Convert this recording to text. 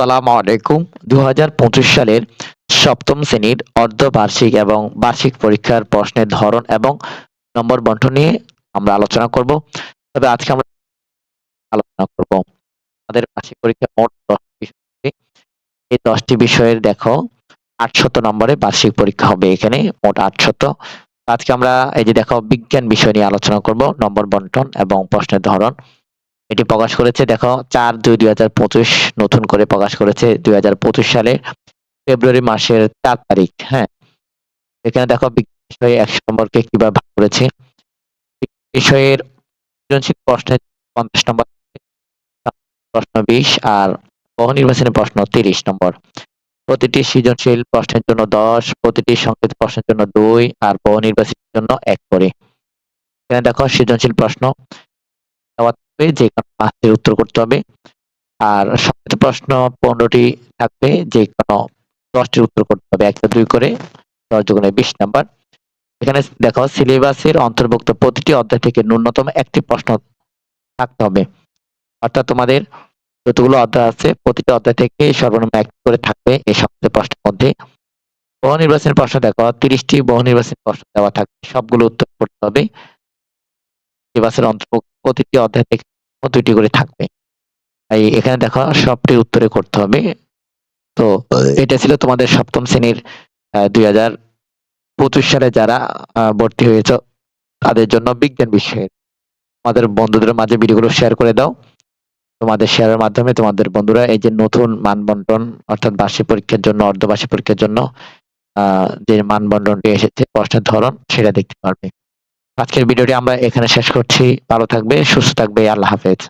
আসসালামু আলাইকুম। দু হাজার পঁচিশ সালের সপ্তম শ্রেণির অর্ধবার্ষিক এবং বার্ষিক পরীক্ষার প্রশ্নের ধরন এবং নম্বর বন্টন নিয়ে আমরা আলোচনা করব। তবে আজকে আমরা আলোচনা করব আমাদের বার্ষিক পরীক্ষা মোট দশটি বিষয়। এই দশটি বিষয়ের দেখো আটশত নম্বরে বার্ষিক পরীক্ষা হবে এখানে, মোট আটশত আজকে আমরা এই যে দেখো, বিজ্ঞান বিষয় নিয়ে আলোচনা করব, নম্বর বন্টন এবং প্রশ্নের ধরন। এটি প্রকাশ করেছে, দেখো, চার দুই দুই হাজার পঁচিশ, নতুন করে প্রকাশ করেছে দুই হাজার পঁচিশ সালে ফেব্রুয়ারি মাসের চার তারিখ হ্যাঁ? এখানে দেখো বিষয়ে একশো নম্বরকে কীভাবে ভাগ করেছে? বিষয়ের সৃজনশীল প্রশ্নে পঞ্চাশ নম্বর, প্রশ্ন বিশ আর বহু নির্বাচনী প্রশ্ন তিরিশ নম্বর। প্রতিটি সৃজনশীল প্রশ্নের জন্য দশ, প্রতিটি সংক্ষিপ্ত প্রশ্নের জন্য দুই আর বহু নির্বাচনের জন্য এক করে। এখানে দেখো, সৃজনশীল প্রশ্ন থাকবে, যে কোনো পাঁচটির উত্তর করতে হবে। আর সংক্ষিপ্ত প্রশ্ন পনেরোটি থাকবে, যে কোনো দশটির উত্তর করতে হবে একটা দুই করে। দশ দুগুণে বিশ নাম্বার। এখানে দেখো, সিলেবাসের অন্তর্ভুক্ত প্রতিটি অধ্যায় থেকে ন্যূনতম একটি প্রশ্ন থাকতে হবে। অর্থাৎ তোমাদের যতগুলো অধ্যায় আছে, প্রতিটি অধ্যায় থেকে সর্বনিম্ন একটি করে থাকবে এই সংক্ষিপ্ত প্রশ্নের মধ্যে। বহু নির্বাচনী প্রশ্ন দেখো, তিরিশটি বহু নির্বাচনী প্রশ্ন দেওয়া থাকবে, সবগুলো উত্তর করতে হবে। সিলেবাসের অন্তর্ভুক্ত প্রতিটি অধ্যায় থেকে দুইটি করে থাকবে। তাই এখানে দেখো সবটির উত্তরে করতে হবে। তো এটা ছিল তোমাদের সপ্তম শ্রেণির দুই হাজার পঁচিশ সালে যারা ভর্তি হয়েছে, তাদের জন্য বিজ্ঞান বিষয়ের। তোমাদের বন্ধুদের মাঝে ভিডিওগুলো শেয়ার করে দাও। তোমাদের শেয়ারের মাধ্যমে তোমাদের বন্ধুরা এই যে নতুন মান বন্টন অর্থাৎ বার্ষিক পরীক্ষার জন্য, অর্ধবার্ষিক পরীক্ষার জন্য, আহ, যে মান বন্টনটি এসেছে, প্রশ্নের ধরন, সেটা দেখতে পারবে। আজকের ভিডিওটি আমরা এখানে শেষ করছি। ভালো থাকবে সুস্থ থাকবে। আল্লাহ হাফেজ।